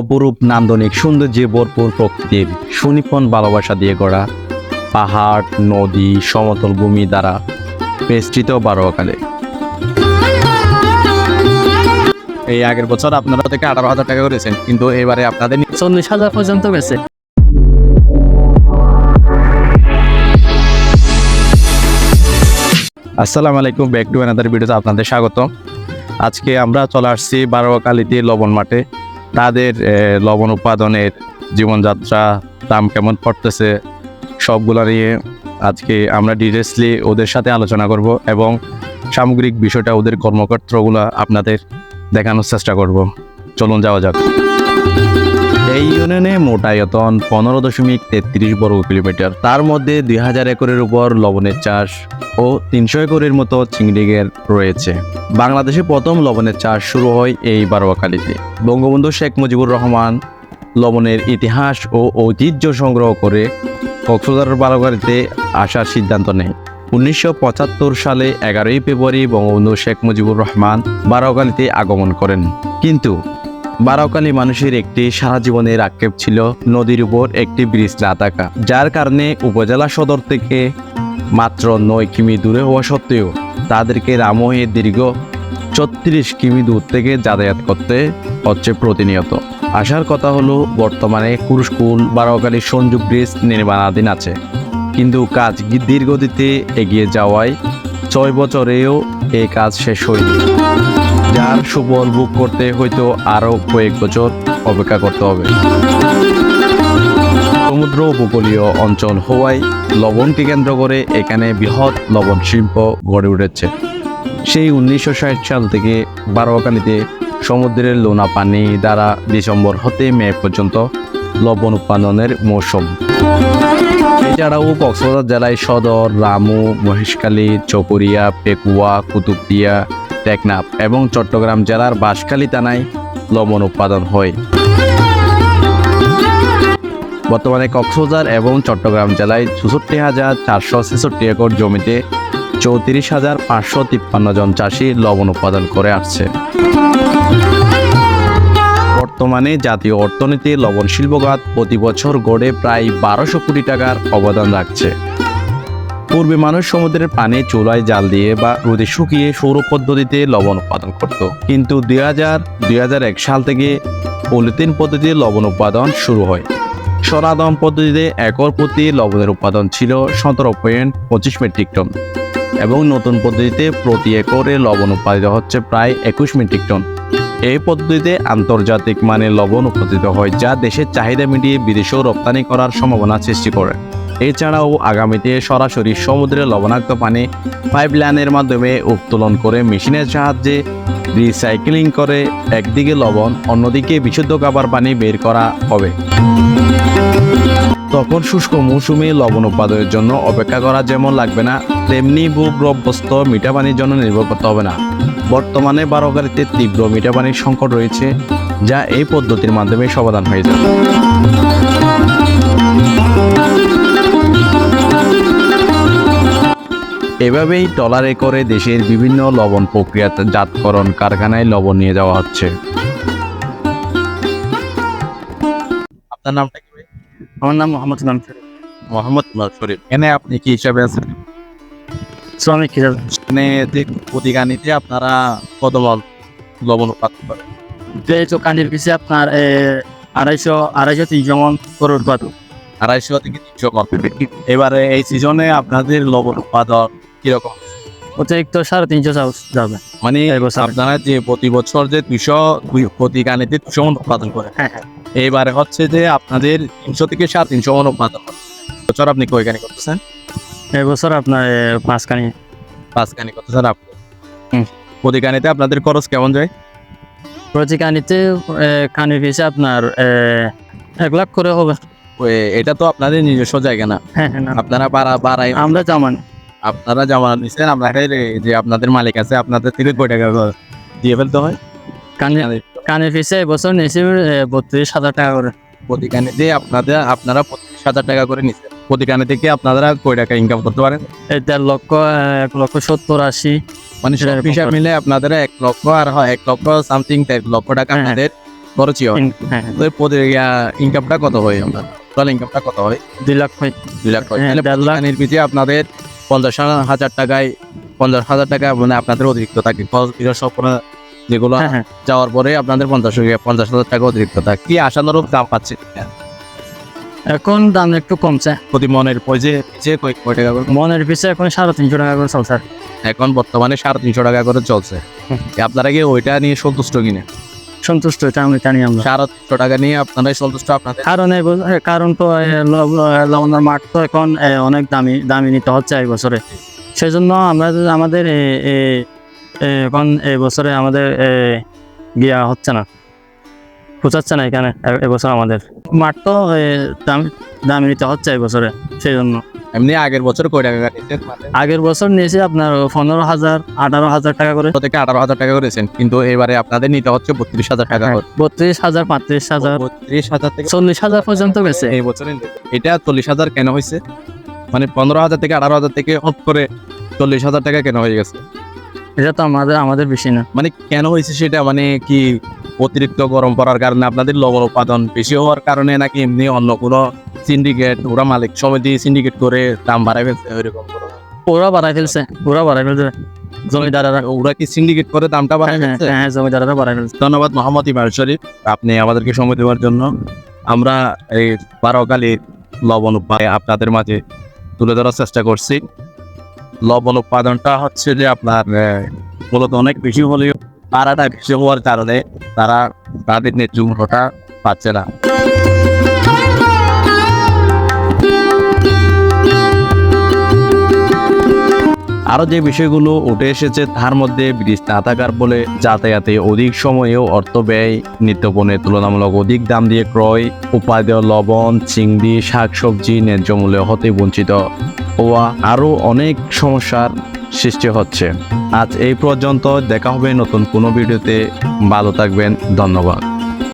অপরূপ নান্দনিক সৌন্দর্যে ভরপুর প্রকৃতির সুনিপন ভালোবাসা দিয়ে গড়া পাহাড় নদী সমতল ভূমি দ্বারা বেষ্টিত বারোয়াকালে এই আগের বছর আপনারা থেকে আঠারো হাজার টাকা করেছেন কিন্তু এবারে আপনাদের চল্লিশ হাজার পর্যন্ত গেছে। আসসালামু আলাইকুম ব্যাক টু অ্যানাদার ভিডিওতে আপনাদের স্বাগত আজকে আমরা চলে আসছি বারোয়াকালিতে লবণ মাঠে। তাদের লবণ উৎপাদনের জীবনযাত্রা, দাম কেমন পড়তেছে, সবগুলো নিয়ে আজকে আমরা ডিটেলসলি ওদের সাথে আলোচনা করব এবং সামগ্রিক বিষয়টা ওদের কর্মকর্তাগুলো আপনাদের দেখানোর চেষ্টা করব। চলুন যাওয়া যাক। এই ইউনিয়নে মোট আয়তন পনেরো দশমিক তেত্রিশ বর্গ কিলোমিটার। তার মধ্যে দুই হাজার একরের উপর লবণের চাষ ও তিনশো একরের মতো চিংড়িগের রয়েছে। বাংলাদেশে প্রথম লবণের চাষ শুরু হয় এই বারোয়াকালিতে বঙ্গবন্ধু শেখ মুজিবুর রহমান লবণের ইতিহাস ও ঐতিহ্য সংগ্রহ করে কক্সবাজার বারোয়াকালিতে আসার সিদ্ধান্ত নেয়। উনিশশো পঁচাত্তর সালে এগারোই ফেব্রুয়ারি বঙ্গবন্ধু শেখ মুজিবুর রহমান বারোয়াকালিতে আগমন করেন। কিন্তু বারাকালী মানুষের একটি সারা জীবনের আক্ষেপ ছিল নদীর উপর একটি ব্রিজ না থাকা, যার কারণে উপজেলা সদর থেকে মাত্র নয় কিমি দূরে হওয়া সত্ত্বেও তাদেরকে রামহে দীর্ঘ ছত্রিশ কিমি দূর থেকে যাতায়াত করতে হচ্ছে প্রতিনিয়ত। আসার কথা হলো, বর্তমানে কুরুশকুল বারাকালী সংযোগ ব্রিজ নির্মাণাধীন আছে। কিন্তু কাজ দীর্ঘদিতে এগিয়ে যাওয়ায় ছয় বছরেও এই কাজ শেষ হয়নি। যার সুফল বুক করতে হয়তো আরও কয়েক বছর অপেক্ষা করতে হবে। সমুদ্র উপকূলীয় অঞ্চল হওয়ায় লবণকে কেন্দ্র করে এখানে বৃহৎ লবণ শিল্প গড়ে উঠেছে। সেই উনিশশো ষাট সাল থেকে বারোয়াকালিতে সমুদ্রের লোনা পানি দ্বারা ডিসেম্বর হতে মে পর্যন্ত লবণ উৎপাদনের মৌসুম। এছাড়াও কক্সবাজার জেলায় সদর, রামু, মহেশখালী চকরিয়া পেকুয়া, কুতুবদিয়া টেকনাফ এবং চট্টগ্রাম জেলার বাঁশখালী থানায় লবণ উৎপাদন হয়। বর্তমানে কক্সবাজার এবং চট্টগ্রাম জেলায় চৌষট্টি হাজার চারশো ছেষট্টি একর জমিতে চৌত্রিশ হাজার পাঁচশো তিপ্পান্ন জন চাষি লবণ উৎপাদন করে আসছে। বর্তমানে জাতীয় অর্থনীতি লবণ শিল্পখাত প্রতি বছর গড়ে প্রায় বারোশো কোটি টাকার অবদান রাখছে। পূর্বে মানুষ সমুদ্রের পানে চুলায় জাল দিয়ে বা রোদে শুকিয়ে সৌর পদ্ধতিতে লবণ উৎপাদন করত। কিন্তু দুই হাজার দুই হাজার এক সাল থেকে পলিথিন পদ্ধতিতে লবণ উৎপাদন শুরু হয়। সনাতন পদ্ধতিতে একর প্রতি লবণের উৎপাদন ছিল সতেরো পয়েন্ট পঁচিশ মেট্রিক টন এবং নতুন পদ্ধতিতে প্রতি একরে লবণ উৎপাদিত হচ্ছে প্রায় একুশ মেট্রিক টন। এই পদ্ধতিতে আন্তর্জাতিক মানের লবণ উৎপাদিত হয় যা দেশের চাহিদা মিটিয়ে বিদেশেও রপ্তানি করার সম্ভাবনা সৃষ্টি করে। এছাড়াও আগামীতে সরাসরি সমুদ্রে লবণাক্ত পানি পাইপলাইনের মাধ্যমে উত্তোলন করে মেশিনের সাহায্যে রিসাইক্লিং করে একদিকে লবণ, অন্যদিকে বিশুদ্ধ খাবার পানি বের করা হবে। তখন শুষ্ক মৌসুমে লবণ উৎপাদনের জন্য অপেক্ষা করা যেমন লাগবে না, তেমনি ভূগর্ভস্থ মিঠা পানির জন্য নির্ভর করতে হবে না। বর্তমানে বারোগাড়িতে তীব্র মিঠা পানির সংকট রয়েছে, যা এই পদ্ধতির মাধ্যমে সমাধান হয়ে যাবে। এভাবেই টলারে করে দেশের বিভিন্ন লবণ প্রক্রিয়াজাতকরণ কারখানায় লবণ নিয়ে যাওয়া হচ্ছে। আপনার নামটা কি আমার নাম মোহাম্মদ নামফের মোহাম্মদ শরীফ এনে আপনি কি হিসাবে আছেন? শ্রমিক হিসাবে। মানে প্রতিগানিতে আপনারা কত লবণ উৎপাদন করেন। যেহেতু পিছিয়ে আপনার আড়াইশো আড়াইশো তিনশো মন করে উৎপাদন আড়াইশো থেকে তিনশো কম এবারে এই সিজনে আপনাদের লবণ উৎপাদন কীরকম? অতিরিক্ত সাড়ে তিনশো যাবে। মানে আপনারা যে প্রতি বছর যে দুইশো প্রতি গানিতে দুশো মন উৎপাদন করেন হ্যাঁ হ্যাঁ। এবারে হচ্ছে যে আপনাদের তিনশো থেকে সাড়ে তিনশো মন উৎপাদন বছর আপনি কয় গানি করতেছেন? এবছর আপনার এ, পাঁচখানি পাঁচ গানি করতেছেন আপনি। প্রতি গানিতে আপনাদের খরচ কেমন যায়? প্রতি কানিতে এ, কানির পিছিয়ে আপনার এক লাখ করে হবে। এটা তো আপনাদের নিজস্ব জায়গা না। হ্যাঁ না। আপনারা বাড়া বাড়াই আমরা জামান। আপনারা জমা নিচ্ছেন আপনাদের যে আপনাদের মালিক আছে আপনাদের থেকে কয় টাকা দিয়ে ফেলতে হয়। কানি কানির পিছিয়ে এবছর নিয়েছি বত্রিশ হাজার টাকা করে। প্রতি গানিতে আপনাদের আপনারা পঁচিশ হাজার টাকা করে নিচ্ছেন প্রতি গানি থেকে আপনারা কয় টাকা ইনকাম করতে পারেন? দেড় লক্ষ এক লক্ষ সত্তর আশি। মানে সব হিসাব মিলে আপনাদের এক লক্ষ আর হয় এক লক্ষ সামথিং দেড় লক্ষ টাকা হ্যাঁ। আপনাদের খরচই হয়। হ্যাঁ হ্যাঁ, তো প্রতি ইনকামটা কত হয় আপনার টোটাল ইনকামটা কত হয়? দুই লাখ হয়। দুই লাখ হয়। দেড় লাখ। আপনাদের পঞ্চাশ হাজার টাকায় পঞ্চাশ হাজার টাকা মানে আপনাদের অতিরিক্ত থাকে। খরচ যেগুলো হ্যাঁ হ্যাঁ। যাওয়ার পরে আপনাদের পঞ্চাশ পঞ্চাশ হাজার টাকা অতিরিক্ত থাকে। কি আশানুরূপ দাম পাচ্ছে? এখন দাম একটু কমছে। প্রতি মনের পয়সে পিছিয়ে কয় কয় টাকা করে? মনের পিছে এখন সাড়ে তিনশো টাকা করে চলছে। এখন বর্তমানে সাড়ে তিনশো টাকা করে চলছে। আপনারা কি ওইটা নিয়ে সন্তুষ্ট কিনে? সন্তুষ্ট আমি জানি আমরা। তিনশো টাকা নিয়ে আপনারাই সন্তুষ্ট আপনাদের? কারণ এই কারণ তো লবণের মাঠ তো এখন অনেক দামি দামি নিতে হচ্ছে এই বছরে। সেই জন্য আমরা আমাদের এখন এই বছরে আমাদের গিয়া হচ্ছে না। পোচাচ্ছে না এখানে এবছর আমাদের। মাঠ তো দামি দামি নিতে হচ্ছে এই বছরে সেই জন্য এমনি আগের বছর কয় টাকা মানে আগের বছর নিয়েছি আপনার পনেরো হাজার আঠারো হাজার টাকা করে। থেকে আঠারো হাজার টাকা করেছেন কিন্তু এবারে আপনাদের নিতে হচ্ছে বত্রিশ হাজার টাকা করে। বত্রিশ হাজার পঁয়ত্রিশ হাজার বত্রিশ হাজার থেকে চল্লিশ হাজার পর্যন্ত গেছে। এই বছরে এটা চল্লিশ হাজার কেন হয়েছে? মানে পনেরো হাজার থেকে আঠারো হাজার থেকে হপ করে চল্লিশ হাজার টাকা কেন হয়ে গেছে? এটা তো আমাদের আমাদের বেশি না। মানে কেন হয়েছে সেটা? মানে কি অতিরিক্ত গরম পড়ার কারণে আপনাদের লবণ উৎপাদন বেশি হওয়ার কারণে নাকি এমনি অন্য কোনো সিন্ডিকেট ওরা মালিক সমিতি সিন্ডিকেট করে দাম বাড়াই ফেলছে ওইরকম? ওরা বাড়াই ফেলছে ওরা বাড়াই ফেলছে। জমিদারেরা। ওরা কি সিন্ডিকেট করে দামটা বাড়াই হ্যাঁ হ্যাঁ জমিদারেরা ফেলছে। ধন্যবাদ মোহাম্মদ ইমার শরীফ আপনি আমাদেরকে সময় দেওয়ার জন্য। আমরা এই বারোকালী লবণ উৎপাদন আপনাদের মাঝে তুলে ধরার চেষ্টা করছি। লবণ উৎপাদনটা হচ্ছে যে আপনার মূলত অনেক বেশি হলেও তারাটা বেশি হওয়ার কারণে তারা তাদের ন্যায্য মূল্যটা পাচ্ছে না। আরও যে বিষয়গুলো উঠে এসেছে, তার মধ্যে ব্রিজ না থাকার বলে যাতায়াতে অধিক সময়েও অর্থ ব্যয় নিত্যপণ্যের তুলনামূলক অধিক দাম দিয়ে ক্রয়, উপাদেয় লবণ, চিংড়ি, শাকসবজি ন্যায্য মূল্যে হতে বঞ্চিত হওয়া আরও অনেক সমস্যার সৃষ্টি হচ্ছে। আজ এই পর্যন্ত দেখা হবে নতুন কোনো ভিডিওতে। ভালো থাকবেন, ধন্যবাদ।